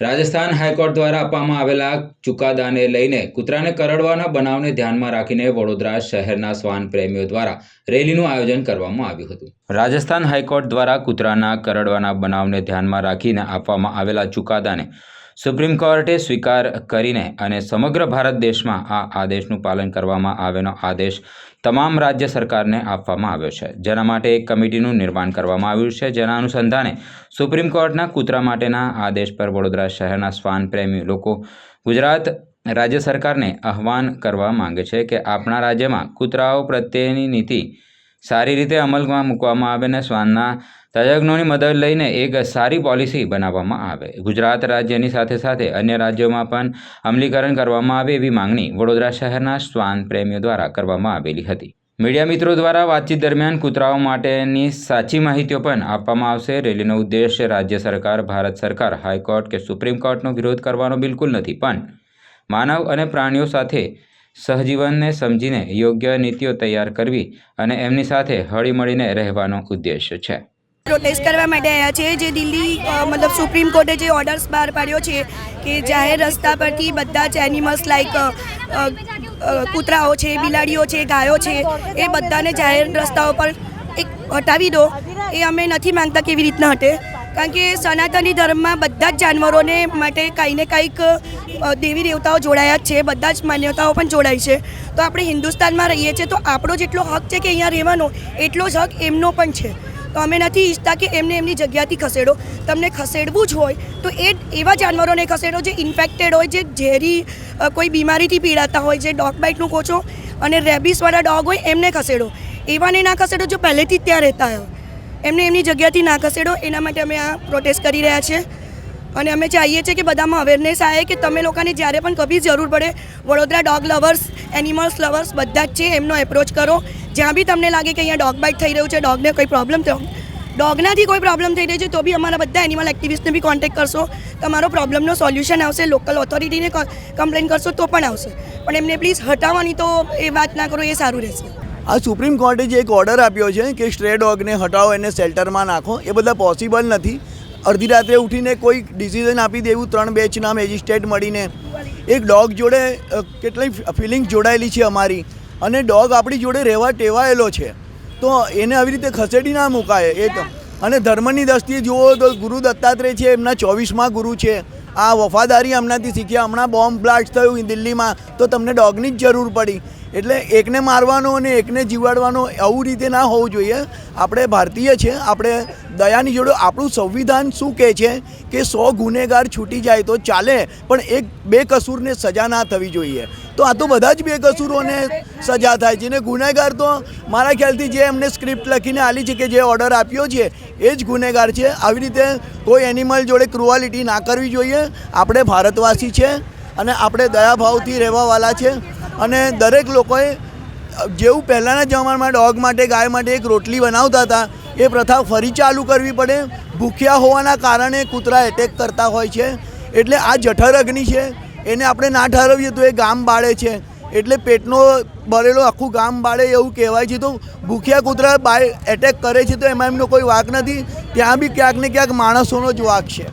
Rajasthan high court દ્વારા આપવામાં આવેલા ચુકાદાને લઈને કૂતરાને કરડવાના બનાવને ધ્યાનમાં રાખીને વડોદરા શહેરના શ્વાન પ્રેમીઓ દ્વારા રેલીનું આયોજન કરવામાં આવ્યું હતું. રાજસ્થાન હાઈકોર્ટ દ્વારા કૂતરાના કરડવાના બનાવને ધ્યાનમાં રાખીને આપવામાં આવેલા ચુકાદાને સુપ્રીમ કોર્ટે સ્વીકાર કરીને અને સમગ્ર ભારત દેશમાં આ આદેશનું પાલન કરવામાં આવેનો આદેશ તમામ રાજ્ય સરકારને આપવામાં આવ્યો છે. જેના માટે એક કમિટીનું નિર્માણ કરવામાં આવ્યું છે. જેના અનુસંધાને સુપ્રીમ કોર્ટના કૂતરા માટેના આદેશ પર વડોદરા શહેરના શ્વાન પ્રેમી લોકો ગુજરાત રાજ્ય સરકારને આહવાન કરવા માંગે છે કે આપણા રાજ્યમાં કૂતરાઓ પ્રત્યેની નીતિ સારી રીતે અમલમાં મૂકવામાં આવે અને શ્વાનના તજજ્ઞોની મદદ લઈને એક સારી પોલિસી બનાવવામાં આવે. ગુજરાત રાજ્યની સાથે સાથે અન્ય રાજ્યોમાં પણ અમલીકરણ કરવામાં આવે એવી માંગણી વડોદરા શહેરના શ્વાન પ્રેમીઓ દ્વારા કરવામાં આવેલી હતી. મીડિયા મિત્રો દ્વારા વાતચીત દરમિયાન કૂતરાઓ માટેની સાચી માહિતીઓ પણ આપવામાં આવશે. રેલીનો ઉદ્દેશ્ય રાજ્ય સરકાર, ભારત સરકાર, હાઈકોર્ટ કે સુપ્રીમ કોર્ટનો વિરોધ કરવાનો બિલકુલ નથી. પણ માનવ અને પ્રાણીઓ સાથે સહજીવનને સમજીને યોગ્ય નીતિઓ તૈયાર કરવી અને એમની સાથે હળીમળીને રહેવાનો ઉદ્દેશ્ય છે. પ્રોટેસ્ટ કરવા માટે આવ્યા છે, જે દિલ્હી મતલબ સુપ્રીમ કોર્ટે જે ઓર્ડર્સ બહાર પાડ્યો છે કે જાહેર રસ્તા પરથી બધા જ એનિમલ્સ લાઈક કૂતરાઓ છે, બિલાડીઓ છે, ગાયો છે, એ બધાને જાહેર રસ્તાઓ પર એક હટાવી દો. એ અમે નથી માંગતા કેવી રીતના હટે. કારણ કે સનાતની ધર્મમાં બધા જ જાનવરોને માટે કંઈ ને કાંઈક દેવી દેવતાઓ જોડાયા જ છે, બધા જ માન્યતાઓ પણ જોડાય છે. તો આપણે હિન્દુસ્તાનમાં રહીએ છીએ તો આપણો જેટલો હક છે કે અહીંયા રહેવાનો, એટલો જ હક એમનો પણ છે. તો અમે નથી ઈચ્છતા કે એમને એમની જગ્યાથી ખસેડો. તમને ખસેડવું જ હોય તો એ એવા જાનવરોને ખસેડો જે ઇન્ફેક્ટેડ હોય, જે ઝેરી કોઈ બીમારીથી પીડાતા હોય, જે ડોગ બાઇટનું કોચો અને રેબિસવાળા ડોગ હોય, એમને ખસેડો. એવાને ના ખસેડો જો પહેલેથી ત્યાં રહેતા હોય. એમને એમની જગ્યાથી ના ખસેડો. એના માટે અમે આ પ્રોટેસ્ટ કરી રહ્યા છીએ. અને અમે ચાહીએ છીએ કે બધામાં અવેરનેસ આવે કે તમે લોકોને જ્યારે પણ કભી જરૂર પડે, Vadodara dog lovers animals lovers બધા જ છે, એમનો એપ્રોચ કરો. જ્યાં બી તમને લાગે કે અહીંયા ડોગ બાઇટ થઈ રહ્યું છે ડોગને કોઈ પ્રોબ્લેમ થયો ડોગનાથી કોઈ પ્રોબ્લેમ થઈ રહી છે, તો બી અમારા બધા એનિમલ એક્ટિવિસ્ટને બી કોન્ટેક્ટ કરશો. તમારો પ્રોબ્લેમનો સોલ્યુશન આવશે લોકલ ઓથોરિટીને કમ્પ્લેન કરશો, તો પણ આવશે. પણ એમને પ્લીઝ હટાવવાની તો એ વાત ના કરો, એ સારું રહેશે. આ સુપ્રીમ કોર્ટે જે એક ઓર્ડર આપ્યો છે કે સ્ટ્રે ડોગને હટાવો, એને શેલ્ટરમાં નાખો, એ બધા પોસિબલ નથી. અડધી રાત્રે ઉઠીને કોઈ ડિસિઝન આપી દેવું ત્રણ બેચના મેજિસ્ટ્રેટ મળીને. એક ડોગ જોડે કેટલી ફિલિંગ્સ જોડાયેલી છે અમારી. અને ડોગ આપણી જોડે રહેવા ટેવાયેલો છે. તો એને આવી રીતે ખસેડી ના મુકાય એ તો. અને ધર્મની દ્રષ્ટિએ જુઓ તો ગુરુ દત્તાત્રેય છે, એમના ચોવીસમાં ગુરુ છે. આ વફાદારી હમણાંથી શીખ્યા. હમણાં બોમ્બ બ્લાસ્ટ થયું દિલ્હીમાં, તો તમને ડોગની જ જરૂર પડી. એટલે એકને મારવાનો અને એકને જીવાડવાનો આવું રીતે ના હોવું જોઈએ. આપણે ભારતીય છે, આપણે દયાની જોડે આપણું સંવિધાન શું કહે છે કે સો ગુનેગાર છૂટી જાય તો ચાલે, પણ એક, બે કસૂરને સજા ના થવી જોઈએ. તો આ તો બધા જ બેકસૂરોને સજા થાય છે. ને ગુનેગાર તો મારા ખ્યાલથી જે એમને સ્ક્રિપ્ટ લખીને આલી છે કે જે ઓર્ડર આપ્યો છે, એ જ ગુનેગાર છે. આવી રીતે કોઈ એનિમલ જોડે ક્રુઆલિટી ના કરવી જોઈએ. આપણે ભારતવાસી છે અને આપણે દયાભાવથી રહેવાવાળા છે. અને દરેક લોકોએ જેવું પહેલાંના જમાનામાં ડોગ માટે, ગાય માટે એક રોટલી બનાવતા હતા, એ પ્રથા ફરી ચાલુ કરવી પડે. ભૂખ્યા હોવાના કારણે કૂતરા એટેક કરતા હોય છે. એટલે આ જઠર અગ્નિ છે, એને આપણે ના ઠારવીએ તો એ ગામ બાળે છે. એટલે પેટનો બળેલો આખું ગામ બાળે એવું કહેવાય છે. તો ભૂખ્યા કૂતરા બાય એટેક કરે છે તો એમાં એમનો કોઈ વાક નથી. ત્યાં બી ક્યાંક ને ક્યાંક માણસોનો જ વાક છે.